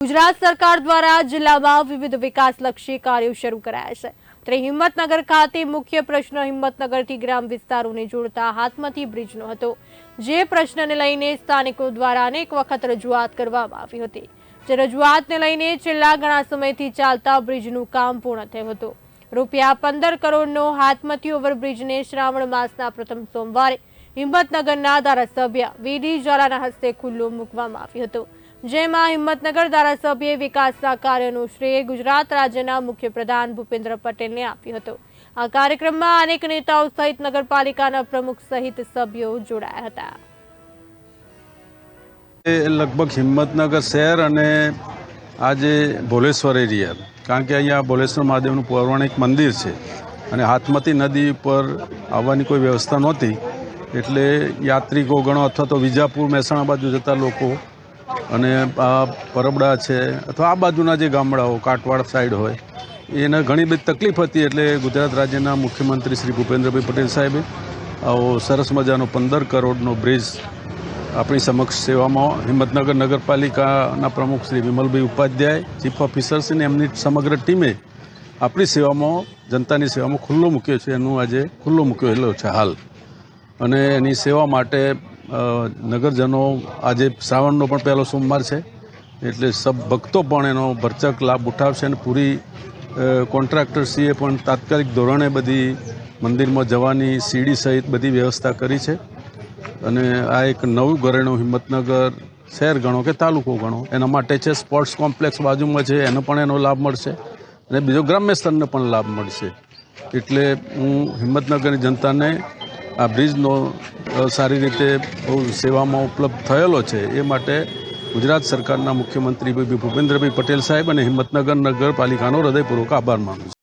ગુજરાત સરકાર દ્વારા જિલ્લામાં વિવિધ વિકાસલક્ષી કાર્યો શરૂ કરાયા છે. ત્યારે હિંમતનગર ખાતે મુખ્ય પ્રશ્ન હિંમતનગરથી ગ્રામ વિસ્તારોને જોડતા હાથમાંથી બ્રિજનો હતો. જે પ્રશ્નને લઈને સ્થાનિકો દ્વારા અનેક વખત રજૂઆત કરવામાં આવી હતી. જે રજૂઆતને લઈને છેલ્લા ઘણા સમયથી ચાલતા બ્રિજનું કામ પૂર્ણ થયું હતું. રૂપિયા પંદર કરોડનો હાથમતી ઓવરબ્રિજને શ્રાવણ માસના પ્રથમ સોમવારે હિંમતનગરના ધારાસભ્ય વીડી ઝાલાના હસ્તે ખુલ્લું મૂકવામાં આવ્યું હતું. જેમાં હિંમતનગર ધારાસભ્યએ વિકાસના કાર્યનું શ્રેય ગુજરાત રાજ્યના મુખ્યપ્રધાન ભૂપેન્દ્ર પટેલને આપ્યું હતું. આ કાર્યક્રમમાં અનેક નેતાઓ સહિત નગરપાલિકાના પ્રમુખ સહિત સભ્યો જોડાયા હતા. લગભગ હિંમતનગર શહેર અને આજે ભોલેશ્વર એરિયા. કારણ કે અહીંયા ભોલેશ્વર મહાદેવનું પૌરાણિક મંદિર છે અને હાથમતી નદી ઉપર આવવાની કોઈ વ્યવસ્થા નહોતી. એટલે યાત્રિકો ગણો અથવા તો વિજાપુર, મહેસાણા બાજુ જતા લોકો અને આ પરબડા છે, અથવા આ બાજુના જે ગામડાઓ કાટવાડ સાઈડ હોય, એને ઘણી બધી તકલીફ હતી એટલે ગુજરાત રાજ્યના મુખ્યમંત્રી શ્રી ભૂપેન્દ્રભાઈ પટેલ સાહેબે આવો સરસ મજાનો પંદર કરોડનો બ્રિજ આપણી સમક્ષ સેવામાં હિંમતનગર નગરપાલિકાના પ્રમુખ શ્રી વિમલભાઈ ઉપાધ્યાય ચીફ ઓફિસર્સ અને એમની સમગ્ર ટીમે આપણી સેવામાં, જનતાની સેવામાં ખુલ્લો મૂક્યો છે. એનું આજે ખુલ્લો મૂક્યો છે, હાલ. અને એની સેવા માટે નગરજનો આજે શ્રાવણનો પણ પહેલો સોમવાર છે, એટલે સબ ભક્તો પણ એનો ભરચક લાભ ઉઠાવશે અને પૂરી કોન્ટ્રાક્ટરસીએ પણ તાત્કાલિક ધોરણે બધી મંદિરમાં જવાની સીડી સહિત બધી વ્યવસ્થા કરી છે. અને આ એક નવું ઘરેણું હિંમતનગર શહેર ગણો કે તાલુકો ગણો, એના માટે છે સ્પોર્ટ્સ કોમ્પ્લેક્સ બાજુમાં છે, એનો પણ એનો લાભ મળશે. અને બીજો ગ્રામ્ય સ્તરને પણ લાભ મળશે. એટલે હું હિંમતનગરની જનતાને આ બ્રિજનો સારી રીતે બહુ સેવામાં ઉપલબ્ધ થયેલો છે. એ માટે ગુજરાત સરકારના મુખ્યમંત્રી ભૂપેન્દ્રભાઈ પટેલ સાહેબ અને હિંમતનગર નગરપાલિકાનો હૃદયપૂર્વક આભાર માનું છું.